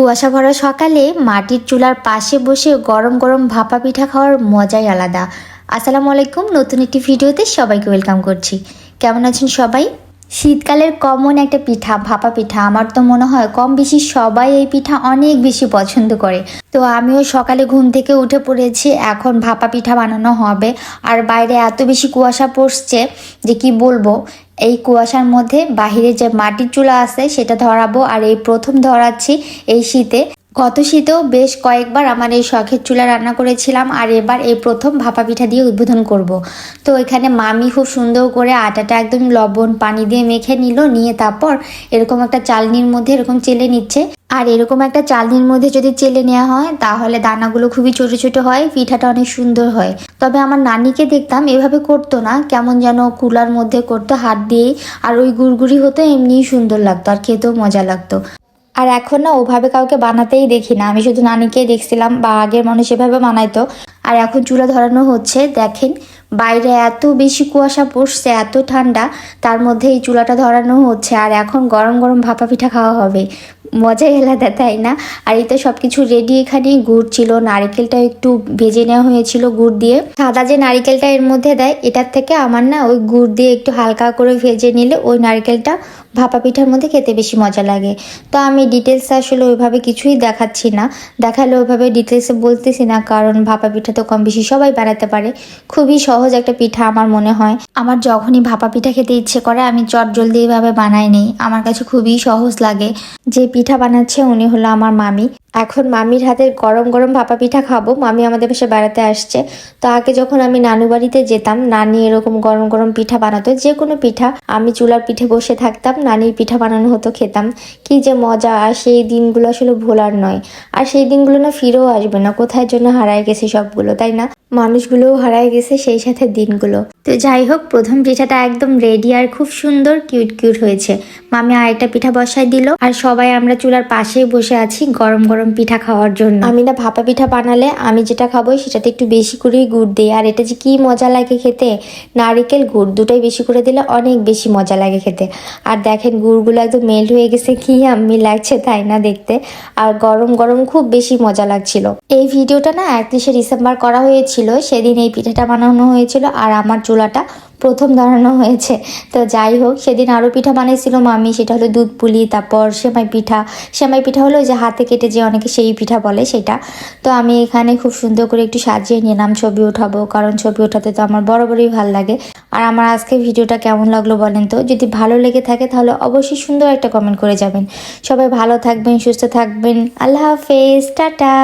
কুয়াশা ভরা সকালে মাটির চুলার পাশে বসে গরম গরম ভাপা পিঠা খাওয়ার মজাই আলাদা। আসসালামু আলাইকুম। নতুন একটি ভিডিওতে সবাইকে ওয়েলকাম করছি। কেমন আছেন সবাই? শীতকালের কমন একটা পিঠা, ভাপা পিঠা। আমার তো মনে হয় কম বেশি সবাই এই পিঠা অনেক বেশি পছন্দ করে। তো আমিও সকালে ঘুম থেকে উঠে পড়েছি, এখন ভাপা পিঠা বানানো হবে। আর বাইরে এত বেশি কুয়াশা পড়ছে যে কি বলব, এই কুয়াশার মধ্যে বাহিরে যে মাটির চুলা আছে সেটা ধরাবো। আর এই প্রথম ধরাচ্ছি এই শীতে। গত শীতেও বেশ কয়েকবার আমার এই শখের চুলা রান্না করেছিলাম আর এবার এই প্রথম ভাপা পিঠা দিয়ে উদ্বোধন করব। তো এখানে মামি খুব সুন্দর করে আটাটা একদম লবণ পানি দিয়ে মেখে নিল, নিয়ে তারপর এরকম একটা চালনির মধ্যে এরকম চেলে নিচ্ছে। আর এরকম একটা চালনির মধ্যে যদি চেলে নেওয়া হয়, তাহলে দানাগুলো খুবই ছোট ছোট হয়, পিঠাটা অনেক সুন্দর হয়। তবে আমার নানিকে দেখতাম এভাবে করতো না, কেমন যেন কুলার মধ্যে করতো হাত দিয়েই, আর ওই গুড়গুড়ি হতো এমনিই সুন্দর লাগতো আর খেতেও মজা লাগতো। আর এখন না ওভাবে কাউকে বানাতেই দেখি না। আমি শুধু নানিকেই দেখছিলাম, বা আগের মানুষ এভাবে বানাইতো। আর এখন চুলা ধরানো হচ্ছে, দেখেন। বাইরে এত বেশি কুয়াশা পড়ছে, এত ঠান্ডা, তার মধ্যে এই চুলাটা ধরানো হচ্ছে। আর এখন গরম গরম ভাপা পিঠা খাওয়া হবে। মজাই আলাদা, তাই না? আর এই তো সব কিছু রেডি এখানে গুড় ছিল, নারিকেলটা একটু ভেজে নেওয়া হয়েছিল গুড় দিয়ে। সাদা যে নারিকেলটা এর মধ্যে দেয়, এটার থেকে আমার না ওই গুড় দিয়ে একটু হালকা করে ভেজে নিলে ওই নারিকেলটা ভাপা পিঠার মধ্যে খেতে বেশি মজা লাগে। তো আমি ডিটেলস আসলে ওইভাবে কিছুই দেখাচ্ছি না। দেখালে ওইভাবে ডিটেলসে বলতেছি না, কারণ ভাপা পিঠা তো কম বেশি সবাই বানাতে পারে। খুবই সহজ একটা পিঠা আমার মনে হয়। আমার যখনই ভাপা পিঠা খেতে ইচ্ছে করে, আমি চট জলদি এইভাবে বানাই নেই। আমার কাছে খুবই সহজ লাগে। যে পিঠা বানাচ্ছে উনি হলো আমার মামি। এখন মামির হাতের গরম গরম ভাপা পিঠা খাব, মামি আমাদের পাশে বেড়াতে আসছে। তো আগে যখন আমি নানু বাড়িতে যেতাম, নানি এরকম গরম গরম পিঠা বানাতো, যে কোনো পিঠা। আমি চুলার পিঠে বসে থাকতাম, নানির পিঠা বানানো হতো, খেতাম। কি যে মজা, আর সেই দিনগুলো আসলে ভোলার নয়। আর সেই দিনগুলো না ফিরেও আসবে না, কোথায় জন্য হারায় গেছে সবগুলো, তাই না? মানুষগুলোও হারায় গেছে সেই সাথে দিনগুলো। তো যাই হোক, প্রথম পিঠাটা একদম রেডি আর খুব সুন্দর, কিউট কিউট হয়েছে। মামি আরেকটা পিঠা বসাই দিল, আর সবাই আমরা চুলার পাশেই বসে আছি, গরম গরম পিঠা খাওয়ার জন্য। আমি না ভাপা পিঠা বানালে আমি যেটা খাব সেটাতে একটু বেশি করেই গুড় দিই। আর এটা যে কি মজা লাগে খেতে, নারিকেল গুড় দুটোই বেশি করে দিলে অনেক বেশি মজা লাগে খেতে। আর দেখেন গুড়গুলো একদম মেল্ট হয়ে গেছে, কি আমি লাগছে তাই না দেখতে। আর গরম গরম খুব বেশি মজা লাগছিল। এই ভিডিওটা না একত্রিশে ডিসেম্বর করা হয়েছিল, সেদিন এই পিঠাটা বানানো হয়েছিল। আর আমার চুলাটা প্রথম দাঁড়ানো হয়েছে। তো যাই হোক, সেদিন আরও পিঠা বানিয়েছিল মামি, সেটা হলো দুধ পুলি, তারপর সেমাই পিঠা। সেমাই পিঠা হলো যে হাতে কেটে যে অনেকে সেই পিঠা বলে সেটা। তো আমি এখানে খুব সুন্দর করে একটু সাজিয়ে নিলাম, ছবি উঠাবো, কারণ ছবি ওঠাতে তো আমার বরাবরই ভালো লাগে। আর আমার আজকে ভিডিওটা কেমন লাগল বলেন তো? যদি ভালো লেগে থাকে তাহলে অবশ্যই সুন্দর একটা কমেন্ট করে যাবেন। সবাই ভালো থাকবেন, সুস্থ থাকবেন। আল্লাহ হাফেজ, টাটা।